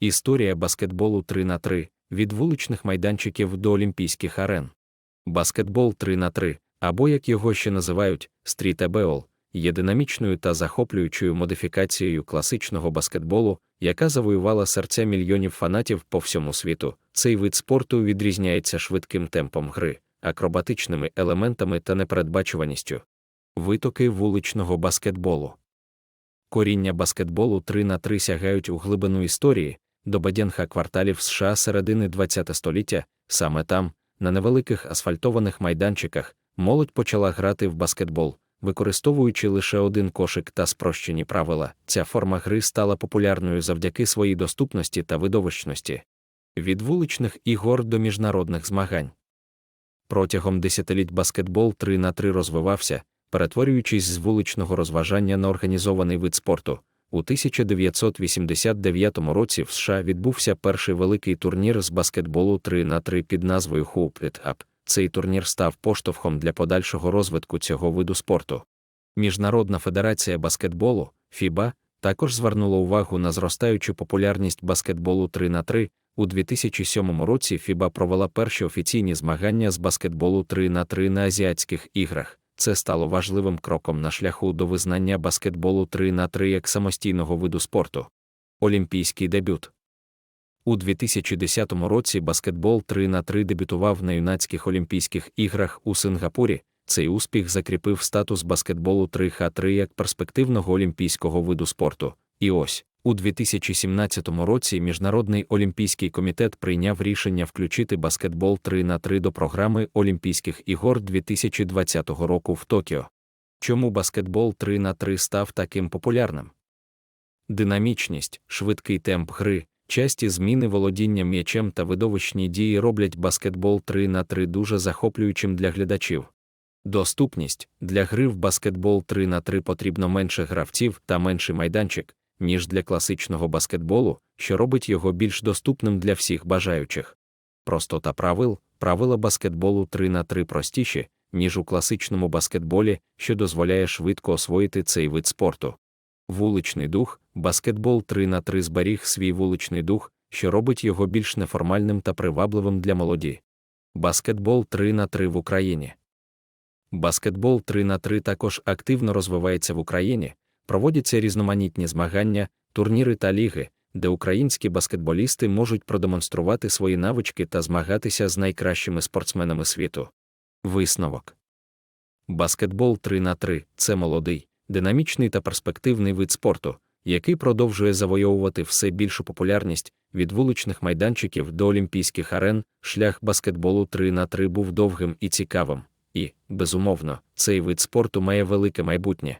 Історія баскетболу 3 на 3 від вуличних майданчиків до олімпійських арен. Баскетбол 3 на 3 або як його ще називають стрітебеол, є динамічною та захоплюючою модифікацією класичного баскетболу, яка завоювала серця мільйонів фанатів по всьому світу. Цей вид спорту відрізняється швидким темпом гри, акробатичними елементами та непередбачуваністю. Витоки вуличного баскетболу. Коріння баскетболу 3 на 3 сягають у глибину історії до бадянха кварталів США середини ХХ століття, саме там, на невеликих асфальтованих майданчиках, молодь почала грати в баскетбол, використовуючи лише один кошик та спрощені правила. Ця форма гри стала популярною завдяки своїй доступності та видовищності. Від вуличних ігор до міжнародних змагань. Протягом десятиліть баскетбол 3 на 3 розвивався, перетворюючись з вуличного розважання на організований вид спорту. У 1989 році в США відбувся перший великий турнір з баскетболу 3 на 3 під назвою Hoop It Up. Цей турнір став поштовхом для подальшого розвитку цього виду спорту. Міжнародна федерація баскетболу FIBA, також звернула увагу на зростаючу популярність баскетболу 3 на 3 У 2007 році FIBA провела перші офіційні змагання з баскетболу 3 на 3 на азіатських іграх. Це стало важливим кроком на шляху до визнання баскетболу 3 на 3 як самостійного виду спорту. Олімпійський дебют. У 2010 році баскетбол 3 на 3 дебютував на юнацьких Олімпійських іграх у Сингапурі. Цей успіх закріпив статус баскетболу 3Х3 як перспективного олімпійського виду спорту. І ось у 2017 році Міжнародний олімпійський комітет прийняв рішення включити баскетбол 3 на 3 до програми Олімпійських ігор 2020 року в Токіо. Чому баскетбол 3 на 3 став таким популярним? Динамічність, швидкий темп гри, часті зміни володіння м'ячем та видовищні дії роблять баскетбол 3 на 3 дуже захоплюючим для глядачів. Доступність для гри в баскетбол 3 на 3 потрібно менше гравців та менший майданчик, ніж для класичного баскетболу, що робить його більш доступним для всіх бажаючих. Простота правил, правила баскетболу 3 на 3 простіші, ніж у класичному баскетболі, що дозволяє швидко освоїти цей вид спорту. Вуличний дух, баскетбол 3 на 3 зберіг свій вуличний дух, що робить його більш неформальним та привабливим для молоді. Баскетбол 3 на 3 в Україні. Баскетбол 3 на 3 також активно розвивається в Україні, проводяться різноманітні змагання, турніри та ліги, де українські баскетболісти можуть продемонструвати свої навички та змагатися з найкращими спортсменами світу. Висновок Баскетбол 3 на 3 це молодий, динамічний та перспективний вид спорту, який продовжує завойовувати все більшу популярність від вуличних майданчиків до олімпійських арен. Шлях баскетболу 3 на 3 був довгим і цікавим, і, безумовно, цей вид спорту має велике майбутнє.